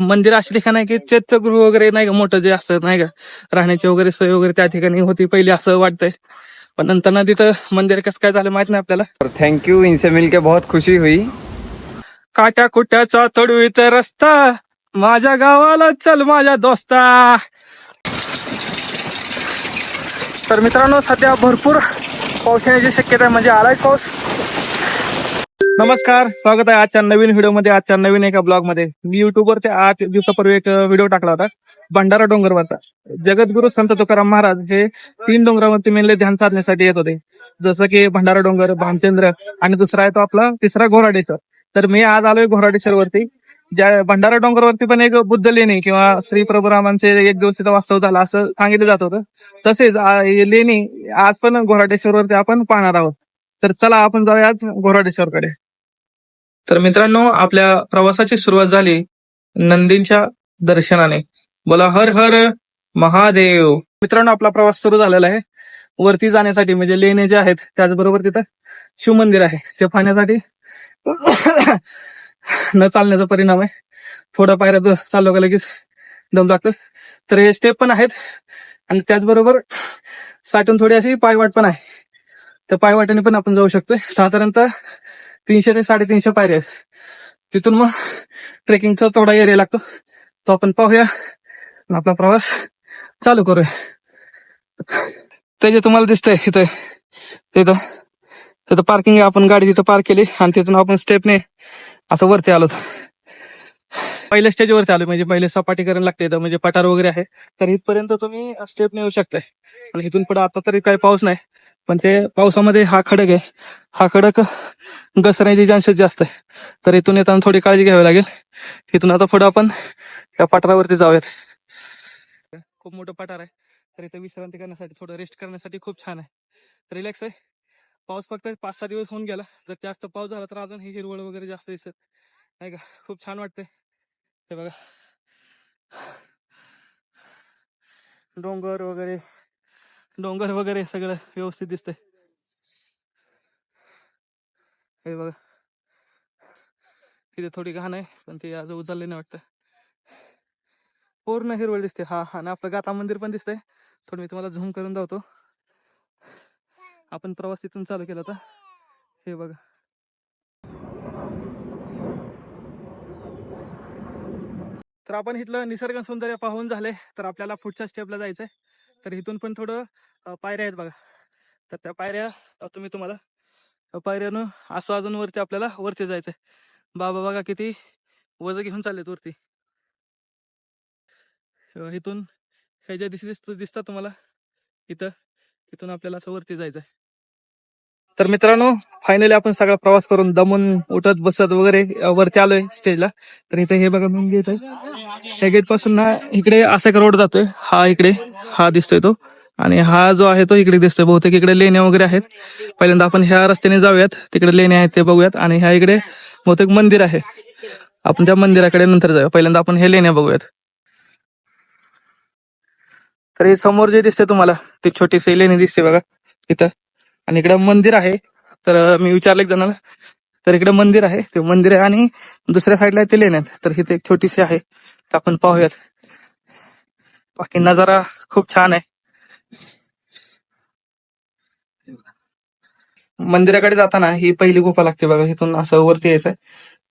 मंदिर अशी ठिकाण आहे की चैत्यगृह वगैरे नाही का मोठं जे असतं नाही का राहण्याची वगैरे सोय वगैरे त्या ठिकाणी होती पहिली असं वाटतंय. पण नंतर ना तिथं मंदिर कसं काय झालं माहीत नाही आपल्याला. और थैंक यू इनसे मिलके बहुत खुशी हुई. काट्या कुट्याचा तडवीत रस्ता माझ्या गावाला चल माझ्या दोस्ता. तर मित्रांनो सध्या भरपूर पाऊस येण्याची शक्यता आहे म्हणजे आलाय पाऊस. नमस्कार स्वागत आहे आजच्या नवीन व्हिडिओमध्ये आजच्या नवीन एका ब्लॉगमध्ये मी युट्यूबवर आठ दिवसापूर्वी एक व्हिडिओ टाकला होता भंडारा डोंगरवरचा. जगद्गुरु संत तुकाराम महाराज हे तीन डोंगरावरती मेनले ध्यान साधण्यासाठी येत होते. जसं की भंडारा डोंगर भामचंद्र आणि दुसरा आहे तो आपला तिसरा घोराडेश्वर. तर मी आज आलोय घोराडेश्वर वरती ज्या भंडारा डोंगरवरती पण एक बुद्ध लेणी किंवा श्री प्रभुरामांचे एक दिवस तिथं वास्तव झाला असं सांगितलं जात होतं. तसेच लेणी आज पण घोराडेश्वर वरती आपण पाहणार आहोत. तर चला आपण जाऊया आज घोराडेश्वरकडे. तर मित्रांनो आपल्या प्रवासाची सुरुवात झाली नंदींच्या दर्शनाने. बोला हर हर महादेव. मित्रांनो आपला प्रवास सुरू झालेला आहे. वरती जाण्यासाठी म्हणजे लेणे जे आहेत त्याचबरोबर तिथं शिवमंदिर आहे ते पाहण्यासाठी न चालण्याचा परिणाम आहे. थोडा पायऱ्या चाललो का लगेच दम लागतं. तर हे स्टेप पण आहेत. आणि त्याचबरोबर साठून थोडी अशी पायवाट पण आहे. तर पायवाटाने पण आपण जाऊ शकतोय. साधारणतः तीनशे ते साडेतीनशे पायऱ्या आहेत. तिथून मग ट्रेकिंगचा थोडा एरिया लागतो. तो आपण पाहूया आपला प्रवास चालू करूया. ते जे तुम्हाला दिसतंय इथं तिथं तिथं पार्किंग आहे. आपण गाडी तिथं पार्क केली आणि तिथून आपण स्टेपने असं वरती आलो पहिल्या स्टेजवरती आलो म्हणजे पहिले सपाटीकरण लागते. इथं म्हणजे पठार वगैरे आहे. तर इथपर्यंत तुम्ही स्टेप नेऊ शकताय. आणि इथून पुढे आता तरी काही पाऊस नाही. पण ते पावसामध्ये हा खडक आहे. हा खडक घसरण्याचे चान्सेस जास्त आहे. तर इथून येताना थोडी काळजी घ्यावी लागेल. इथून आता पुढे आपण या पठारावरती जाऊयात. खूप मोठं पठार आहे. तर इथं विश्रांती करण्यासाठी थोडं रेस्ट करण्यासाठी खूप छान आहे. रिलॅक्स आहे. पाऊस फक्त पाच सहा दिवस होऊन गेला. जर जास्त पाऊस झाला तर अजून ही हिरवळ वगैरे जास्त दिसत. नाही का? खूप छान वाटतंय. हे बघा. डोंगर वगैरे. डोंगर वगैरे सगळं व्यवस्थित दिसतंय. हे बघा. इथे थोडी घाण आहे पण ते आज उचलले नाही वाटतं. पूर्ण हिरवळ दिसते. हा हा आणि आपलं गाता मंदिर पण दिसतंय. थोडं मी तुम्हाला झूम करून दावतो. आपण प्रवास तिथून चालू केला होता. हे बघा. तर आपण इथलं निसर्ग सौंदर्य पाहून झाले. तर आपल्याला पुढच्या स्टेपला जायचंय. तर इथून पण थोडं पायऱ्या आहेत बघा. तर त्या पायऱ्या तुम्ही तुम्हाला पायऱ्यानं असं अजून वरती आपल्याला वरती जायचंय. बाबा बघा किती वज घेऊन चाललेत वरती. इथून हे जे दिसत दिसतात तुम्हाला इथं इथून आपल्याला असं वरती जायचंय. तर मित्रांनो फायनली आपण सगळा प्रवास करून दमून उठत बसत वगैरे वरती आलोय स्टेजला तर इथे हे बघा मेन गेट आहे. त्या गेटपासून ना इकडे असा एक रोड जातोय. हा इकडे हा दिसतोय तो. आणि हा जो आहे तो इकडे दिसतोय. बहुतेक इकडे लेण्या वगैरे आहेत. पहिल्यांदा आपण ह्या रस्त्याने जाऊयात. तिकडे लेण्या आहेत ते बघूयात. आणि ह्या इकडे बहुतेक मंदिर आहे. आपण त्या मंदिराकडे नंतर जाऊया. पहिल्यांदा आपण हे लेण्या बघूयात. तर हे समोर जे दिसते तुम्हाला ती छोटीशी लेणी दिसते बघा इथं. आणि इकडं मंदिर आहे. तर मी विचारलं एक जणाला. तर इकडे मंदिर आहे. ते मंदिर आहे आणि दुसऱ्या साईडला ते लेण्यात तर इथे एक छोटीशी आहे. तर आपण पाहूयात. बाकी नजारा खूप छान आहे. मंदिराकडे जाताना ही पहिली गुफा लागते बघा. इथून असं वरती यायचंय.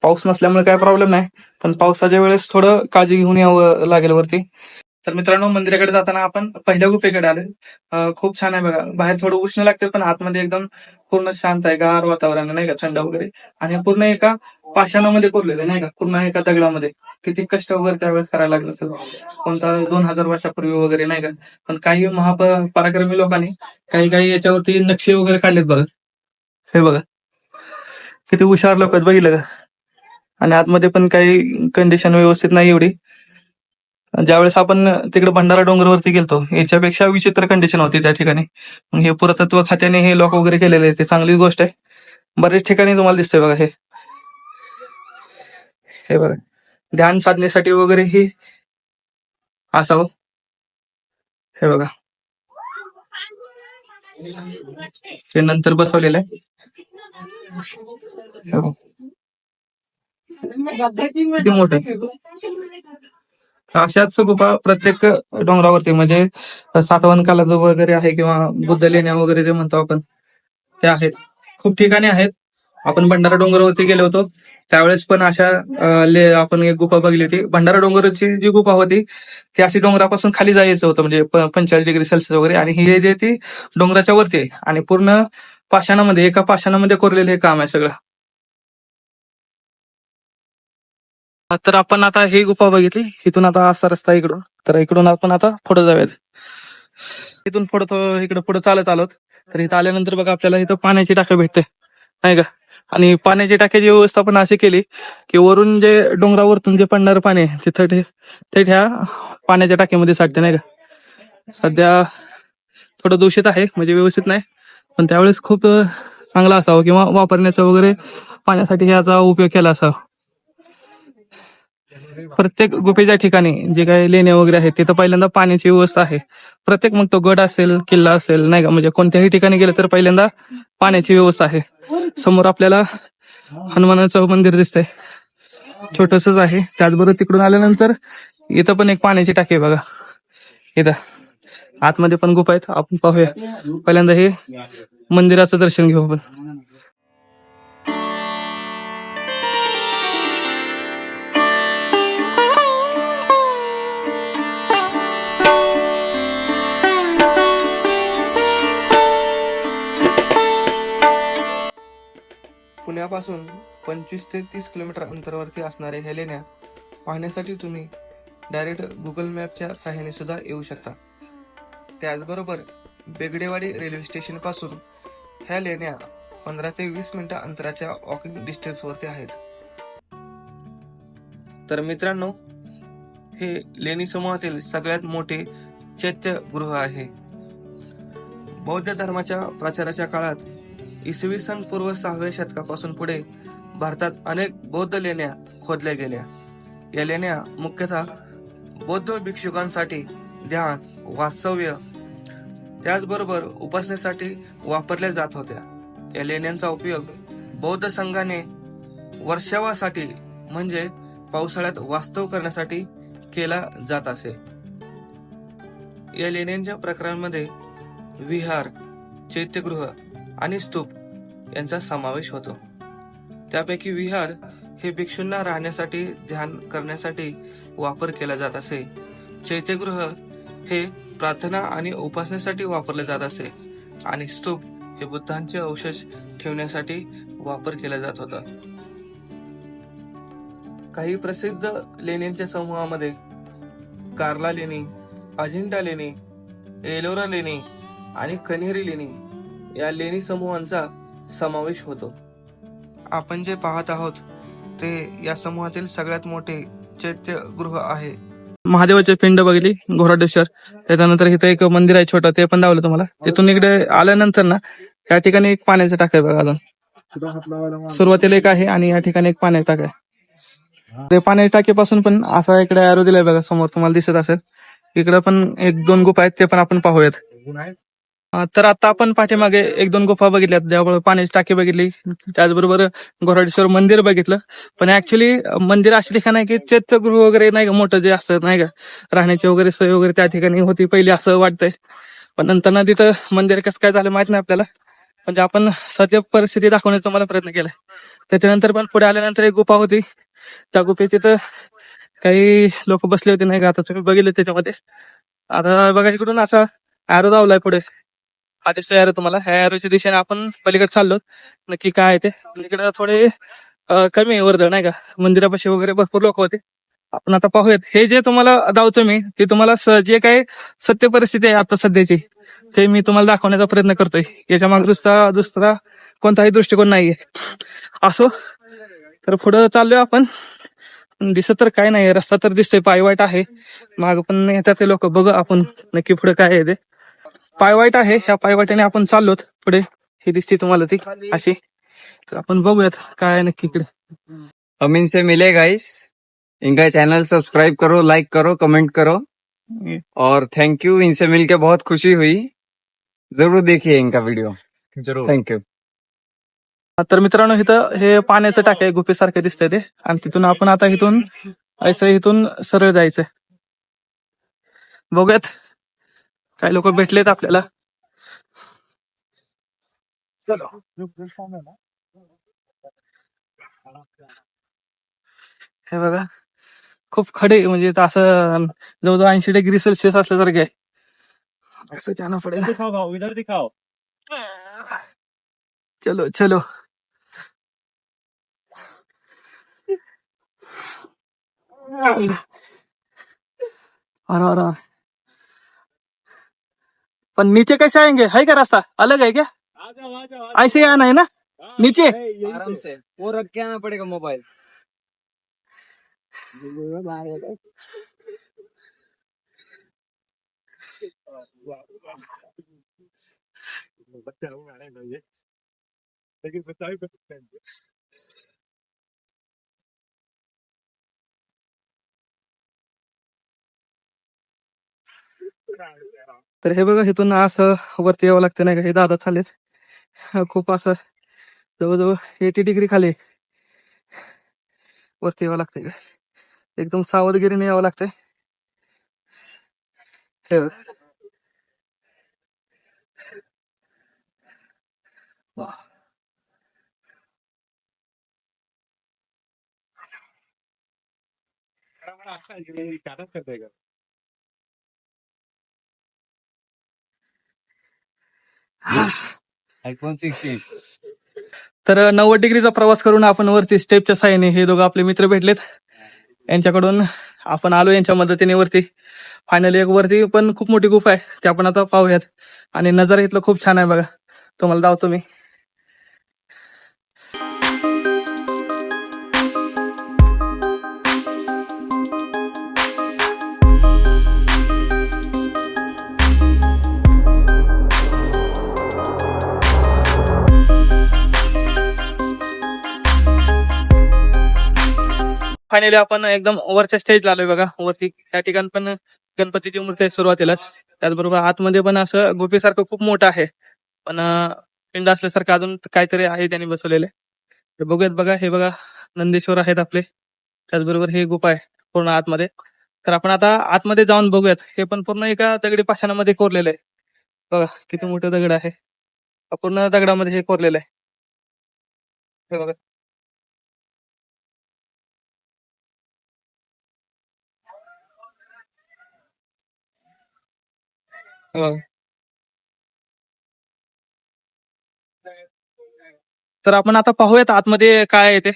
पाऊस नसल्यामुळे काय प्रॉब्लेम नाही. पण पावसाच्या वेळेस थोडं काळजी घेऊन यावं लागेल वरती. तर मित्रांनो मंदिराकडे जाताना आपण पहिल्या गुफेकडे आलो खूप छान आहे बघा. बाहेर थोडं उष्ण लागते पण आतमध्ये एकदम पूर्ण शांत आहे गार वातावरण नाही का? थंड वगैरे. आणि पूर्ण एका पाषाणामध्ये कोरलेलं नाही का? पूर्ण एका दगडामध्ये. किती कष्ट वगैरे त्यावेळेस करायला लागलं असेल. कोणता दोन हजार वर्षापूर्वी वगैरे नाही का? पण काही महापराक्रमी लोकांनी काही काही याच्यावरती नक्षे वगैरे काढलेत बघा. हे बघा. किती हुशार लोक आहेत बघितलं का? आणि आतमध्ये पण काही कंडिशन व्यवस्थित नाही एवढी. ज्यावेळेस आपण तिकडे भंडारा डोंगरवरती गेलतो याच्यापेक्षा विचित्र कंडिशन होती त्या ठिकाणी. मग हे पुरातत्व खात्याने हे लॉक वगैरे केलेले आहे ते चांगली गोष्ट आहे. बरेच ठिकाणी तुम्हाला दिसतंय बघा हे. हे बघा ध्यान साधण्यासाठी वगैरे हे असावं. हे बघा. ते नंतर बसवलेलं आहे. हे अशाच गुफा प्रत्येक डोंगरावरती म्हणजे सातवन कालाज वगैरे आहे किंवा बुद्ध लेण्या वगैरे जे म्हणतो आपण ते आहेत. खूप ठिकाणी आहेत. आपण भंडारा डोंगरावरती गेलो होतो. त्यावेळेस पण अशा ले आपण एक गुफा बघली होती. भंडारा डोंगराची जी गुफा होती ती अशी डोंगरापासून खाली जायचं होतं म्हणजे पंचेचाळीस डिग्री सेल्सिअस वगैरे. आणि हे जे ती डोंगराच्या वरती आहे. आणि पूर्ण पाषाणामध्ये एका पाषाणामध्ये कोरलेलं हे काम आहे सगळं. तर आपण आता ही गुफा बघितली. इथून आता असा रस्ता इकडून. तर इकडून आपण आता पुढे जाऊयात. इथून पुढे इकडे पुढे चालत आलोत. तर इथं आल्यानंतर बघा आपल्याला इथं पाण्याची टाक्या भेटते. नाही का? आणि पाण्याची टाक्याची व्यवस्था पण अशी केली की वरून जे डोंगरावरतून जे पडणारं पाणी आहे ते ते ते ह्या पाण्याच्या टाक्यामध्ये साठते नाही का? सध्या थोडं दूषित आहे म्हणजे व्यवस्थित नाही. पण त्यावेळेस खूप चांगला असावं किंवा वापरण्याचा वगैरे पाण्यासाठी ह्याचा उपयोग केला असावा. प्रत्येक गुफेच्या ठिकाणी जे काही लेण्या वगैरे आहेत तिथं पहिल्यांदा पाण्याची व्यवस्था आहे. प्रत्येक मग तो गड असेल किल्ला असेल नाही का? म्हणजे कोणत्याही ठिकाणी गेलं तर पहिल्यांदा पाण्याची व्यवस्था आहे. समोर आपल्याला हनुमानाचं मंदिर दिसतंय. छोटसच आहे. त्याचबरोबर तिकडून आल्यानंतर इथं पण एक पाण्याची टाकी आहे बघा. इथं. आतमध्ये पण गुफा आहेत. आपण पाहूया. पहिल्यांदा हे मंदिराचं दर्शन घेऊ आपण. पुण्यापासून पंचवीस ते तीस किलोमीटर अंतरावरती असणाऱ्या ह्या लेण्या पाहण्यासाठी तुम्ही डायरेक्ट गुगल मॅपच्या सहाय्याने सुद्धा येऊ शकता. त्याचबरोबर बेगडेवाडी रेल्वे स्टेशनपासून ह्या लेण्या पंधरा ते वीस मिनिटं अंतराच्या वॉकिंग डिस्टन्सवरती आहेत. तर मित्रांनो हे लेणी समूहातील सगळ्यात मोठे चैत्यगृह आहे. बौद्ध धर्माच्या प्रचाराच्या काळात इसवी सन पूर्व सहाव्या शतकापासून पुढे भारतात अनेक बौद्ध लेण्या खोदल्या गेल्या. या लेण्या मुख्यतः बौद्ध भिक्षुकांसाठी ध्यान वास्तव्य त्याचबरोबर उपासनेसाठी वापरल्या जात होत्या. या लेण्यांचा उपयोग बौद्ध संघाने वर्षावासाठी म्हणजे पावसाळ्यात वास्तव करण्यासाठी केला जात असे. या लेण्यांच्या प्रकारांमध्ये विहार चैत्यगृह आणि स्तूप यांचा समावेश होतो. त्यापैकी विहार हे भिक्षूंना राहण्यासाठी ध्यान करण्यासाठी वापर केला जात असे. चैत्यगृह हे प्रार्थना आणि उपासनेसाठी वापरले जात असे. आणि स्तूप हे बुद्धांचे अवशेष ठेवण्यासाठी वापर केला जात होता. काही प्रसिद्ध लेण्यांच्या समूहामध्ये कार्ला लेणी अजिंठा लेणी एलोरा लेणी आणि कन्हेरी लेणी या लेणी समूहांचा समावेश होतो. आपण जे पाहत आहोत ते या समूहातील सगळ्यात मोठे चैत्यगृह आहे. महादेवाची पिंड बघितली घोराडेश्वर. त्याच्यानंतर इथं एक मंदिर आहे छोटं ते पण दावलं तुम्हाला. तिथून इकडे आल्यानंतर ना या ठिकाणी एक पाण्याचं टाक आहे बघा अजून. सुरुवातीला एक आहे आणि या ठिकाणी एक पाण्याचं टाक आहे. ते पाण्याच्या टाकीपासून पण असा इकडे अॅरो दिलाय बघा समोर तुम्हाला दिसत असेल. इकडे पण एक दोन गुफा आहेत ते पण आपण पाहूयात. तर आता आपण पाठीमागे एक दोन गुफा बघितल्या ज्यामुळे पाण्याची टाकी बघितली. त्याचबरोबर घोराडेश्वर मंदिर बघितलं. पण ऍक्च्युली मंदिर अशी ठिकाण आहे की चैत्यगृह वगैरे नाही का मोठं जे असतं नाही का राहण्याची वगैरे सोय वगैरे त्या ठिकाणी होती पहिली असं वाटतंय. पण नंतर ना तिथं मंदिर कसं काय झालं माहीत नाही आपल्याला. म्हणजे आपण सध्या परिस्थिती दाखवण्याचा मला प्रयत्न केला त्याच्यानंतर पण पुढे आल्यानंतर एक गुफा होती. त्या गुफेत तिथं काही लोक बसले होते नाही का आता तुम्ही बघितलं त्याच्यामध्ये. आता बघा इकडून असा अॅरो धावलाय पुढे. आदेश तयार तुम्हाला. ह्या एरोच्या दिशेने आपण पलीकडे चाललो. नक्की काय आहे ते? इकडे थोडे कमी आहे वर्दळ नाही का? मंदिरापाशी वगैरे भरपूर लोक होते. आपण आता पाहूयात. हे जे तुम्हाला दावतो मी ते तुम्हाला जे काही सत्य परिस्थिती आहे आता सध्याची ते मी तुम्हाला दाखवण्याचा प्रयत्न करतोय. याच्या मागे दुसरा दुसरा कोणताही दृष्टिकोन नाहीये. असो तर पुढं चाललोय आपण. दिसत तर काय नाही रस्ता तर दिसतोय पायवाट आहे. माग पण येतात ते लोक. बघ आपण नक्की पुढे काय आहे ते. पायवाट आहे. ह्या पायवाटेने आपण चाललोत पुढे. ही दिसते तुम्हाला ती अशी. तर आपण बघूयात काय आहे नक्की इकडे. हम इनसे मिले गाइस इनका चैनल सब्सक्राइब करो लाइक करो कमेंट करो. और थैंक यू इनसे मिलके बहुत खुशी हुई. जरूर देखिए इनका वीडियो जरूर. थैंक यू तर मित्रांनो इथं हे पाण्याचं टाक आहे. गुफेसारखं दिसतंय ते. आणि तिथून आपण आता इथून असं इथून सरळ जायचंय. बघूयात. काही लोक भेटलेत आपल्याला. चलो. हे बघा खूप खडे म्हणजे असं जवळजवळ ऐंशी डिग्री सेल्सिअस असल्यासारखे असं जाणं पडेल दिखाओ इधर दिखाओ चलो चलो. और और और पण नीचे कैसे आएँगे? है क्या रास्ता? अलग है क्या? ऐसे ही आना है ना? नीचे? आराम से। वो रख के आना पड़ेगा मोबाइल। बच्चा लोग आने चाहिए लेकिन भी बच्चा है। तर हे बघा इथून असं वरती यावं लागतं नाही का? हे दादा चाललेत. खूप असं जवळजवळ एटी डिग्री खाली वरती यावं लागतंय एकदम सावधगिरीने यावं लागतंय. हे बघ. आईफोन सिक्सटीन तर नव्वद डिग्रीचा प्रवास करून आपण वरती स्टेपच्या साह्याने हे दोघं आपले मित्र भेटलेत. यांच्याकडून आपण आलो यांच्या मदतीने वरती. फायनली एक वरती पण खूप मोठी गुफा आहे ते आपण आता पाहूयात. आणि नजारा इथलं खूप छान आहे बघा. तुम्हाला दावतो मी. फायनली आपण एकदम वरच्या स्टेजला आलोय बघा. वरती त्या ठिकाणी पण गणपतीची मूर्ती आहे सुरुवातीलाच. त्याचबरोबर आतमध्ये पण असं गुफेसारखं खूप मोठं आहे. पण पिंड असल्यासारखं अजून काहीतरी आहे त्यांनी बसवलेले तर बघूयात बघा हे बघा नंदेश्वर आहेत आपले. त्याचबरोबर हे गुफा आहे पूर्ण आतमध्ये. तर आपण आता आतमध्ये जाऊन बघूयात. हे पण पूर्ण एका दगडी पाषाणामध्ये कोरलेलं आहे. बघा किती मोठं दगड आहे. पूर्ण दगडामध्ये हे कोरलेलं आहे. हे बघा. हे. तर आपण आता पाहूयात आतमध्ये काय आहे ते.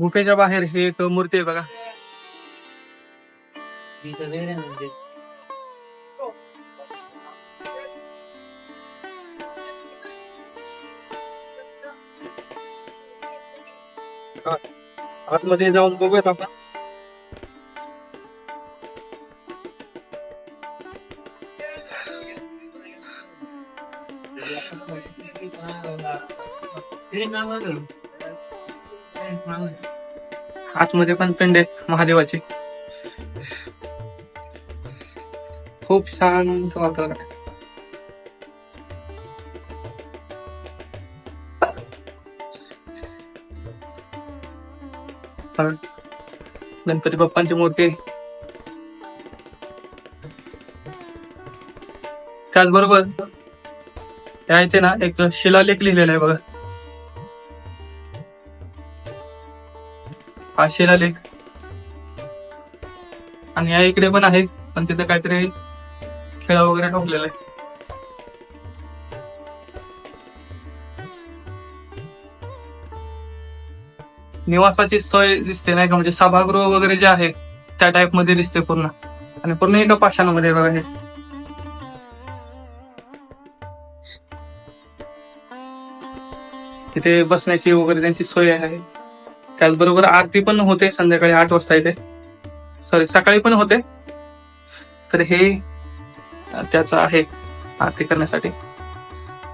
गुफेच्या बाहेर हे एक मूर्ती आहे बघा. हा. आतमध्ये जाऊन बघूयात आपण. आतमध्ये पण पिंड आहे महादेवाचे. खूप शांत वातावरण गणपती बाप्पांची मूर्ती त्याचबरोबर त्या इथे ना एक शिलालेख लिहिलेला आहे बघा. हा शिलालेख. आणि या इकडे पण आहे पण तिथे काहीतरी खेळा वगैरे ठोकलेला आहे. निवासाची सोय दिसते नाही का? म्हणजे सभागृह वगैरे जे आहे त्या टाइपमध्ये दिसते पूर्ण. आणि पूर्ण एका पाषाणामध्ये बघा हे. तिथे बसण्याची वगैरे त्यांची सोय आहे. त्याचबरोबर आरती पण होते संध्याकाळी आठ वाजता इथे. सॉरी सकाळी पण होते. तर हे त्याचं आहे आरती करण्यासाठी.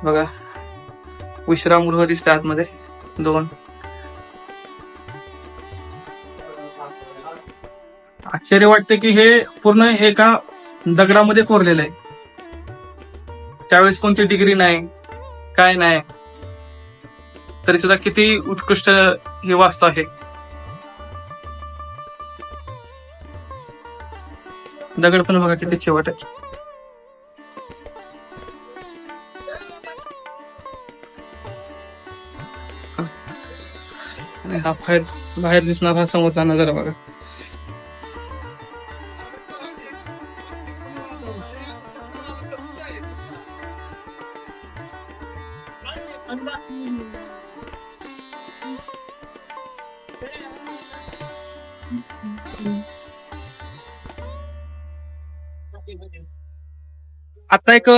बघा विश्रामगृह दिसते आतमध्ये. दोन. आश्चर्य वाटतं की हे पूर्ण एका दगडामध्ये कोरलेलं आहे. त्यावेळेस कोणती डिग्री नाही काय नाही. तरी सुद्धा किती उत्कृष्ट ही वास्तू आहे. दगड पण बघा किती शेवट आहे. हा बाहेर बाहेर दिसणार हा समोरचा नजारा बघा. आता एक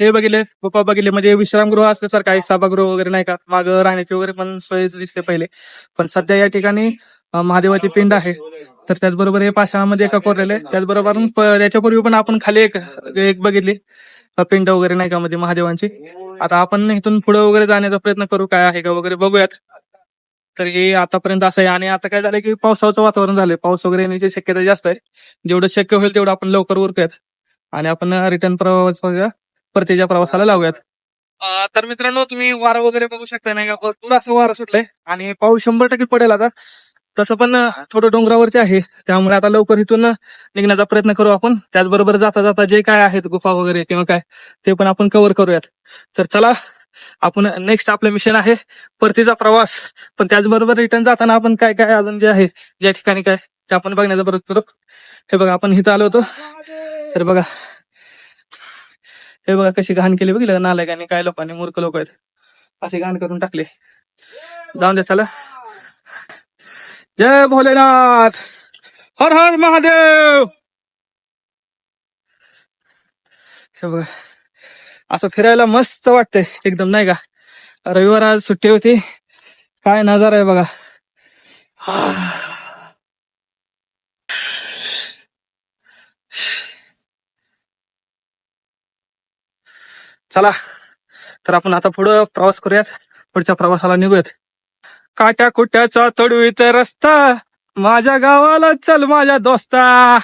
हे बघितले गुफा बघितले म्हणजे विश्रामगृह असल्यासारखं आहे सभागृह वगैरे नाही का? माग राहण्याची वगैरे पण सोय दिसते पहिले. पण सध्या या ठिकाणी महादेवाचे महादेवाची पिंड आहे. तर त्याचबरोबर हे पाषाणामध्ये एका कोरलेले त्याचबरोबर प- त्याच्यापूर्वी पण आपण खाली एक एक बघितली पिंड वगैरे नाही का मध्ये महादेवांची. आता आपण इथून पुढे वगैरे जाण्याचा प्रयत्न करू काय आहे का वगैरे बघूयात. तर हे आतापर्यंत असं आहे. आणि आता काय झालं की पावसाचं वातावरण झालंय. पाऊस वगैरे येण्याची शक्यता जास्त आहे. जेवढं शक्य होईल तेवढं आपण लवकर उरकूयात. आणि आपण रिटर्न प्रवास परतीच्या प्रवासाला लावूयात. तर मित्रांनो तुम्ही वारा वगैरे बघू शकता नाही का? भरपूर असं वारं सुटलंय. आणि पाऊस शंभर टक्के पडेल आता. तसं पण थोडं डोंगरावरती आहे. त्यामुळे आता लवकर इथून निघण्याचा प्रयत्न करू आपण. त्याचबरोबर जाता जाता जे काय आहेत गुफा वगैरे किंवा काय ते पण आपण कव्हर करूयात. तर चला आपण नेक्स्ट आपलं मिशन आहे परतीचा प्रवास. पण त्याचबरोबर रिटर्न जाताना आपण काय काय अजून जे आहे ज्या ठिकाणी काय ते आपण बघण्याचा प्रयत्न करू. हे बघा आपण इथं आलो होतो. तर बघा. हे बघा कशी घाण केली बघितलं नालाय नालायकांनी काय लोकांनी मूर्ख लोक आहेत. अशी घाण करून टाकले. जाऊन दे चला. जय भोलेनाथ! हर हर महादेव! हे बघा. असं फिरायला मस्त वाटतंय एकदम नाही का? रविवार आज सुट्टी होती. काय नजारा आहे बघा. चला तर आपण आता पुढं प्रवास करूयात. पुढच्या प्रवासाला निघूयात. काट्या कुट्याचा तडवीत रस्ता माझ्या गावाला चल माझ्या दोस्ता.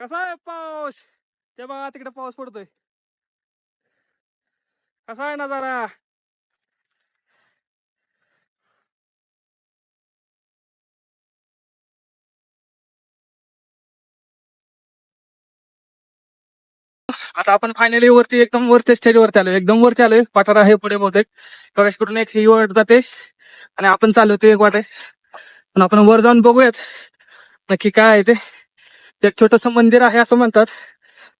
कसा आहे पाऊस? ते बघा तिकडे पाऊस पडतोय. कसा आहे नजारा? आता आपण फायनली वरती एकदम वरती स्टेज वरती आलोय. एकदम वरती आलोय. पठार आहे पुढे बहुतेक. बघा कुठून एक ही वाट जाते आणि आपण चालवतो एक वाट. आहे पण आपण वर जाऊन बघूयात नक्की काय आहे ते. एक छोटस मंदिर आहे असं म्हणतात.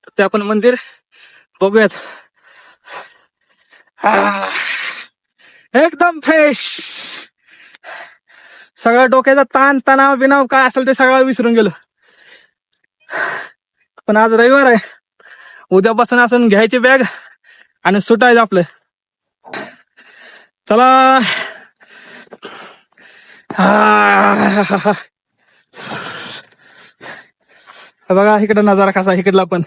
तर ते आपण मंदिर बघूयात. एकदम फ्रेश सगळा डोक्याचा ताण तणाव बिनाव काय असेल ते सगळं विसरून गेलो. पण आज रविवार आहे. उद्यापासून असून घ्यायची बॅग आणि सुटायचं आपलं. चला. बघा इकडं नजारा कसा इकडला पण.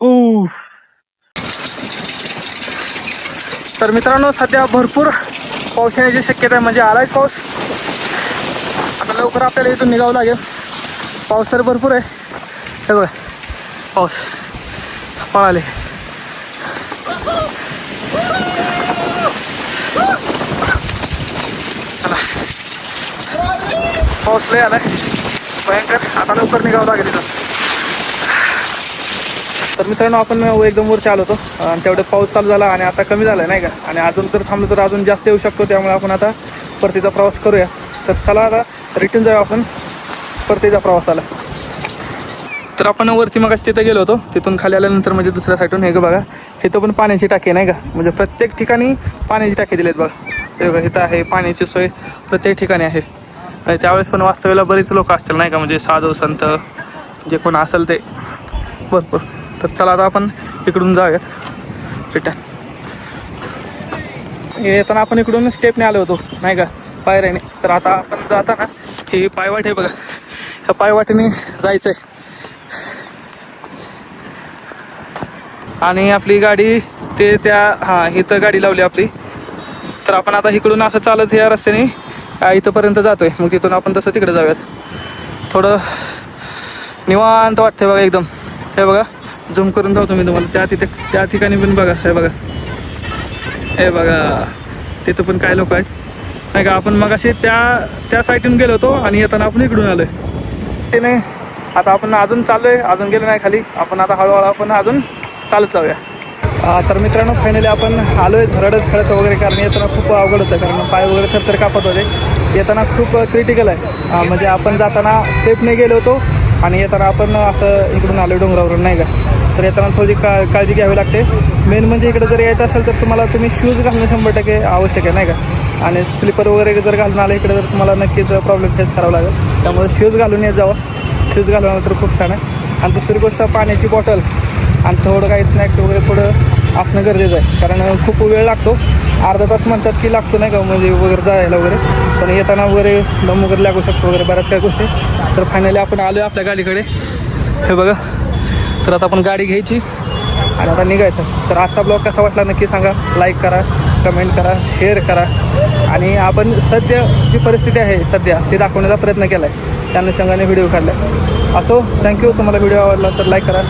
ऊ. तर मित्रांनो सध्या भरपूर पाऊस येण्याची शक्यता आहे म्हणजे आलाय पाऊस. आता लवकर आपल्याला इथून निघावं लागेल. पाऊस तर भरपूर आहे. हे बघा पाऊस. पळाले. पाऊस लय आलाय. भयंकर. आता लवकर निघावं लागेल तिथं तर मित्रांनो आपण एकदम वरती आलो होतो. आणि तेवढं पाऊस चालू झाला आणि आता कमी झालं नाही का? आणि अजून तर थांबलो तर अजून जास्त येऊ शकतो. त्यामुळे आपण आता परतीचा प्रवास करूया. तर चला आता रिटर्न जाऊ आपण. परतीच्या प्रवासाला. तर आपण वरती मग तिथं गेलो होतो. तिथून खाली आल्यानंतर म्हणजे दुसऱ्या साईडून हे ग बघा इथं पण पाण्याची टाकी आहे, नाही का? म्हणजे प्रत्येक ठिकाणी पाण्याची टाकी दिलीत बघा. हे बघा इथं आहे पाण्याची सोय. प्रत्येक ठिकाणी आहे. आणि त्यावेळेस पण वास्तव्याला बरीच लोक असतील नाही का? म्हणजे साधू संत जे कोण असेल ते. भरपूर. तर चला आता आपण इकडून जाऊयात. रिटर्न येताना आपण इकडून स्टेपने आलो होतो नाही का? पायऱ्याने. तर आता आपण जाताना ही पायवाट आहे बघा. ह्या जायचं जायचंय. आणि आपली गाडी ते त्या हा इथं गाडी लावली आपली. तर आपण आता इकडून असं चालत या रस्त्याने इथंपर्यंत जातोय. मग तिथून आपण तसं तिकडे जाऊयात. थोडं निवांत वाटतंय बघा एकदम. हे बघा झूम करून जातो मी तुम्हाला. त्या तिथे त्या ठिकाणी पण बघा हे बघा. हे बघा तिथं पण काय लोक आहेत. नाही का आपण मग असे त्या त्या साईडून गेलो होतो आणि येताना आपण इकडून आलोय. ते नाही आता आपण अजून चाललोय अजून गेलो नाही खाली. आपण आता हळूहळू आपण अजून चालत जाऊया. तर मित्रांनो फायनली आपण आलो आहे रडत खेळत वगैरे कारण येताना खूप अवघड होतं कारण पाय वगैरे थरथर कापत होते. येताना खूप क्रिटिकल आहे. म्हणजे आपण जाताना स्टेपने गेलो होतो आणि येताना आपण असं इकडून आलो डोंगरावरून नाही का? तर येताना थोडी का काळजी घ्यावी लागते. मेन म्हणजे इकडे जर यायचं असेल तर तुम्हाला तुम्ही शूज घालणं शंभर टक्के आवश्यक आहे नाही का? आणि स्लीपर वगैरे जर घालून आलं इकडे तर तुम्हाला नक्कीच प्रॉब्लेम फेस करावा लागेल. त्यामुळे शूज घालून येत जावं. शूज घालून तर खूप छान आहे. आणि दुसरी गोष्ट पाण्याची बॉटल आणि थोडं काही स्नॅक्स वगैरे थोडं असणं गरजेचं आहे. कारण खूप वेळ लागतो. अर्धा तास म्हणतात की लागतो नाही का म्हणजे वगैरे जायला वगैरे. पण येताना वगैरे दम वगैरे लागू शकतो वगैरे बऱ्याच काही गोष्टी. तर फायनली आपण आलो आहे आपल्या गाडीकडे. हे बघा. तर आता आपण गाडी घ्यायची. आणि आता निघायचं. तर आजचा ब्लॉग कसा वाटला नक्की सांगा. लाईक करा कमेंट करा शेअर करा. आणि आपण सध्या जी परिस्थिती आहे सध्या ती दाखवण्याचा प्रयत्न केला आहे त्या अनुषंगाने व्हिडिओ काढला असो थँक्यू तुम्हाला व्हिडिओ आवडला तर लाईक करा.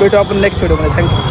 भेटू आपण नेक्स्ट व्हिडिओमध्ये थँक्यू